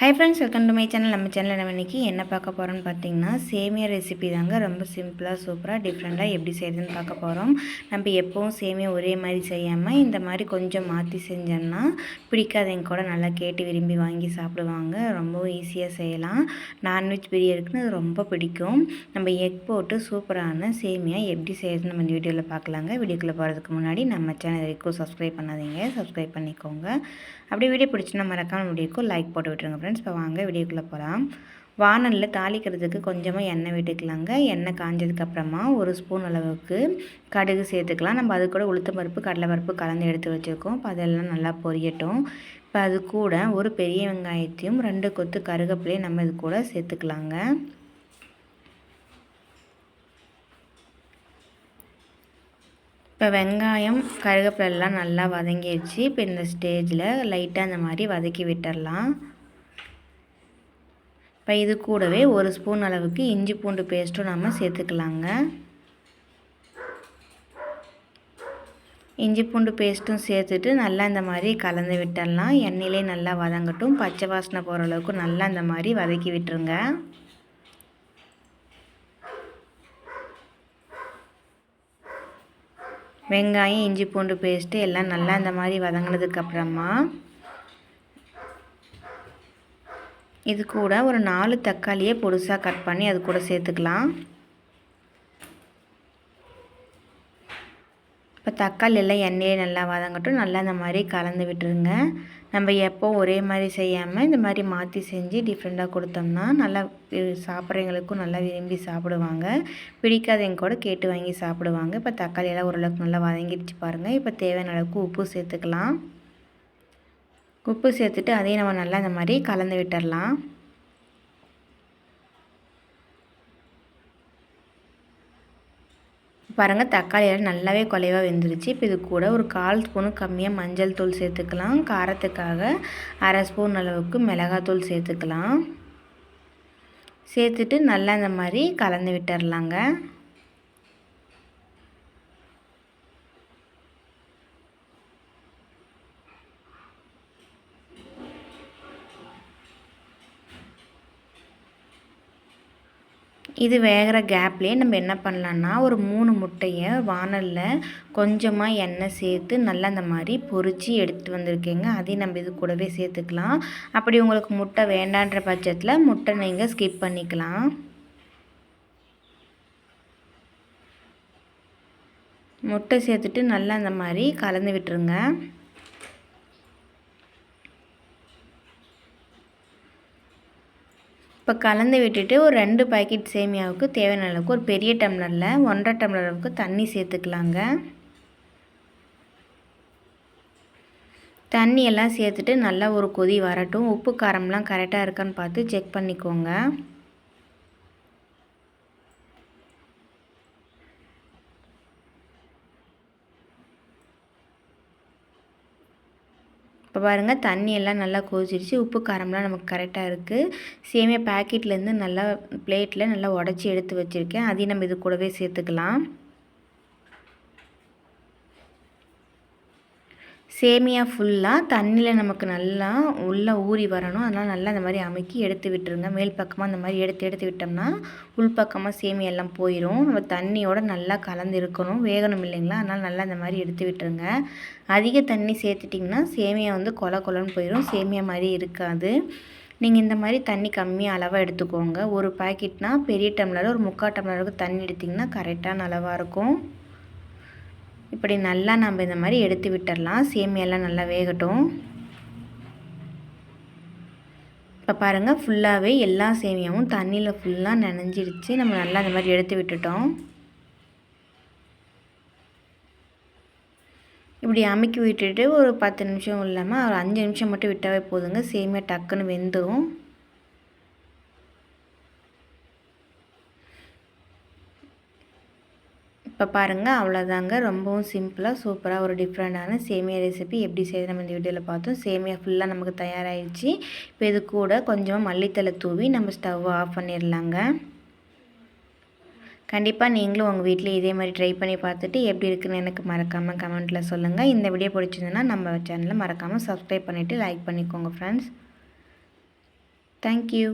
Hi friends welcome to my channel நம்ம சேனலில் நம்ம இன்றைக்கி என்ன பார்க்க போகிறோம்னு பார்த்தீங்கன்னா சேமியா ரெசிபி தாங்க ரொம்ப சிம்பிளாக சூப்பராக டிஃப்ரெண்ட்டாக எப்படி செய்கிறதுன்னு பார்க்க போகிறோம் நம்ம எப்போவும் சேமியா ஒரே மாதிரி செய்யாமல் இந்த மாதிரி கொஞ்சம் மாற்றி செஞ்சோம்னா பிடிக்காதவங்க கூட நல்லா கேட்டு விரும்பி வாங்கி சாப்பிடுவாங்க. ரொம்பவும் ஈஸியாக செய்யலாம். நான்வெஜ் பிரியருக்குன்னு அது ரொம்ப பிடிக்கும். நம்ம எக் போட்டு சூப்பரான சேமியா எப்படி செய்கிறதுன்னு நம்ம இந்த வீடியோவில் பார்க்கலாங்க. வீடியோக்குள்ளே போகிறதுக்கு முன்னாடி நம்ம சேனல் வரைக்கும் சப்ஸ்கிரைப் பண்ணாதீங்க. சப்ஸ்கிரைப் பண்ணிக்கோங்க. அப்படியே வீடியோ பிடிச்சினா மறக்காமல் வீடியோக்கும் லைக் போட்டு விட்டுருங்க ஃப்ரெண்ட்ஸ் இப்போ வாங்க வீடியோக்குள்ளே போகலாம் வானலில் தாளிக்கிறதுக்கு கொஞ்சமாக எண்ணெய் விட்டுக்கலாங்க. எண்ணெய் காஞ்சதுக்கப்புறமா ஒரு ஸ்பூன் அளவுக்கு கடுகு சேர்த்துக்கலாம். நம்ம அது கூட உளுத்தம் பருப்பு கடலை பருப்பு கலந்து எடுத்து வச்சுருக்கோம். இப்போ அதெல்லாம் நல்லா பொரியட்டும். இப்போ அது கூட ஒரு பெரிய வெங்காயத்தையும் ரெண்டு கொத்து கருகப்பிலையும் நம்ம இது கூட சேர்த்துக்கலாங்க. இப்போ வெங்காயம் கருகப்பிலெல்லாம் நல்லா வதங்கிடுச்சு இப்போ இந்த ஸ்டேஜில் லைட்டாக அந்த மாதிரி வதக்கி விட்டுடலாம் இப்போ இது கூடவே ஒரு ஸ்பூன் அளவுக்கு இஞ்சி பூண்டு பேஸ்ட்டும் நம்ம சேர்த்துக்கலாங்க. இஞ்சி பூண்டு பேஸ்ட்டும் சேர்த்துட்டு நல்லா இந்த மாதிரி கலந்து விட்டுடலாம். எண்ணெயிலே நல்லா வதங்கட்டும். பச்சை வாசனை போகிற அளவுக்கு நல்லா இந்த மாதிரி வதக்கி விட்டுருங்க. வெங்காயம் இஞ்சி பூண்டு பேஸ்ட்டு எல்லாம் நல்லா இந்த மாதிரி வதங்கினதுக்கப்புறமா இது கூட ஒரு நாலு தக்காளியை பொடுசாக கட் பண்ணி அது கூட சேர்த்துக்கலாம். இப்போ தக்காளி எல்லாம் எண்ணெயே நல்லா வதங்கட்டும். நல்லா இந்த மாதிரி கலந்து விட்டுருங்க. நம்ம எப்போ ஒரே மாதிரி செய்யாமல் இந்த மாதிரி மாற்றி செஞ்சு டிஃப்ரெண்ட்டாக கொடுத்தோம்னா நல்லா சாப்பிட்றவங்களுக்கும் நல்லா விரும்பி சாப்பிடுவாங்க. பிடிக்காதவங்க கூட கேட்டு வாங்கி சாப்பிடுவாங்க. இப்போ தக்காளியெல்லாம் ஓரளவுக்கு நல்லா வதங்கிடுச்சு பாருங்கள் இப்போ தேவையான அளவுக்கு உப்பு சேர்த்துக்கலாம். உப்பு சேர்த்துட்டு அதையும் நம்ம நல்லா இந்த மாதிரி கலந்து விட்டுடலாம் பாருங்கள் தக்காளி எல்லாம் நல்லாவே குலைவாக வெந்துருச்சு. இப்போ இது கூட ஒரு கால் ஸ்பூனு கம்மியாக மஞ்சள் தூள் சேர்த்துக்கலாம். காரத்துக்காக அரை ஸ்பூன் அளவுக்கு மிளகாத்தூள் சேர்த்துக்கலாம். சேர்த்துட்டு நல்லா இந்த மாதிரி கலந்து விட்டுடலாங்க இது வேகிற கேப்லேயே நம்ம என்ன பண்ணலான்னா ஒரு மூணு முட்டையை வானலில் கொஞ்சமாக எண்ணெய் சேர்த்து நல்லா அந்த மாதிரி பொறிச்சு எடுத்து வந்திருக்கேங்க. அதையும் நம்ம இது கூடவே சேர்த்துக்கலாம். அப்படி உங்களுக்கு முட்டை வேண்டான்ற பட்சத்தில் முட்டை நீங்கள் ஸ்கிப் பண்ணிக்கலாம். முட்டை சேர்த்துட்டு நல்லா அந்த மாதிரி கலந்து விட்டுருங்க. இப்போ கலந்து விட்டுட்டு ஒரு ரெண்டு பாக்கெட் சேமியாவுக்கு தேவையான அளவுக்கு ஒரு பெரிய டம்ளரில் ஒன்றரை டம்ளர் அளவுக்கு தண்ணி சேர்த்துக்கலாங்க. தண்ணியெல்லாம் சேர்த்துட்டு நல்லா ஒரு கொதி வரட்டும். உப்பு காரம்லாம் கரெக்டாக இருக்கான்னு பார்த்து செக் பண்ணிக்கோங்க. இப்போ பாருங்கள் தண்ணி எல்லாம் நல்லா கொதிச்சிருச்சு. உப்பு காரம்லாம் நமக்கு கரெக்டாக இருக்குது சேமியா பேக்கெட்லேருந்து நல்லா பிளேட்டில் நல்லா உடச்சி எடுத்து வச்சுருக்கேன். அதையும் நம்ம இது கூடவே சேர்த்துக்கலாம். சேமியா ஃபுல்லாக தண்ணியில் நமக்கு நல்லா உள்ளே ஊறி வரணும். அதனால் நல்லா இந்த மாதிரி அமுக்கி எடுத்து விட்டுருங்க. மேல் பக்கமாக இந்த மாதிரி எடுத்து எடுத்து விட்டோம்னா உள் பக்கமாக சேமியெல்லாம் போயிடும் நம்ம தண்ணியோடு நல்லா கலந்து இருக்கணும். வேகணும் இல்லைங்களா? அதனால் நல்லா இந்த மாதிரி எடுத்து விட்டுருங்க. அதிக தண்ணி சேர்த்துட்டிங்கன்னா சேமியா வந்து கொல கொலன்னு போயிடும் சேமியா மாதிரி இருக்காது. நீங்கள் இந்த மாதிரி தண்ணி கம்மியாக அளவாக எடுத்துக்கோங்க. ஒரு பாக்கெட்னால் பெரிய டம்ளர் ஒரு முக்கால் டம்ளருக்கு தண்ணி எடுத்திங்கன்னா கரெக்டான அளவாக இருக்கும். இப்படி நல்லா நம்ம இந்த மாதிரி எடுத்து விட்டுடலாம் சேமியெல்லாம் நல்லா வேகட்டும். இப்போ பாருங்கள் ஃபுல்லாகவே எல்லா சேமியாவும் தண்ணியில் ஃபுல்லாக நனைஞ்சிடுச்சு நம்ம நல்லா இந்த மாதிரி எடுத்து விட்டுட்டோம். இப்படி அமைக்கி விட்டுட்டு ஒரு பத்து நிமிஷம் இல்லாமல் ஒரு அஞ்சு நிமிஷம் மட்டும் விட்டாவே போதுங்க. சேமியா டக்குன்னு வெந்துடும் இப்போ பாருங்கள் அவ்வளோதாங்க. ரொம்பவும் சிம்பிளாக சூப்பராக ஒரு டிஃப்ரெண்ட்டான சேமியா ரெசிபி எப்படி செய்யுது நம்ம இந்த வீடியோவில் பார்த்தோம். சேமியா ஃபுல்லாக நமக்கு தயாராகிடுச்சு இப்போ இது கூட கொஞ்சமாக மல்லித்தலை தூவி நம்ம ஸ்டவ் ஆஃப் பண்ணிடலாங்க கண்டிப்பாக நீங்களும் உங்கள் வீட்டில் இதே மாதிரி ட்ரை பண்ணி பார்த்துட்டு எப்படி இருக்குன்னு எனக்கு மறக்காமல் கமெண்ட்டில் சொல்லுங்கள் இந்த வீடியோ பிடிச்சிருந்ததுன்னா நம்ம சேனலை மறக்காமல் சப்ஸ்கிரைப் பண்ணிவிட்டு லைக் பண்ணிக்கோங்க ஃப்ரெண்ட்ஸ் தேங்க்யூ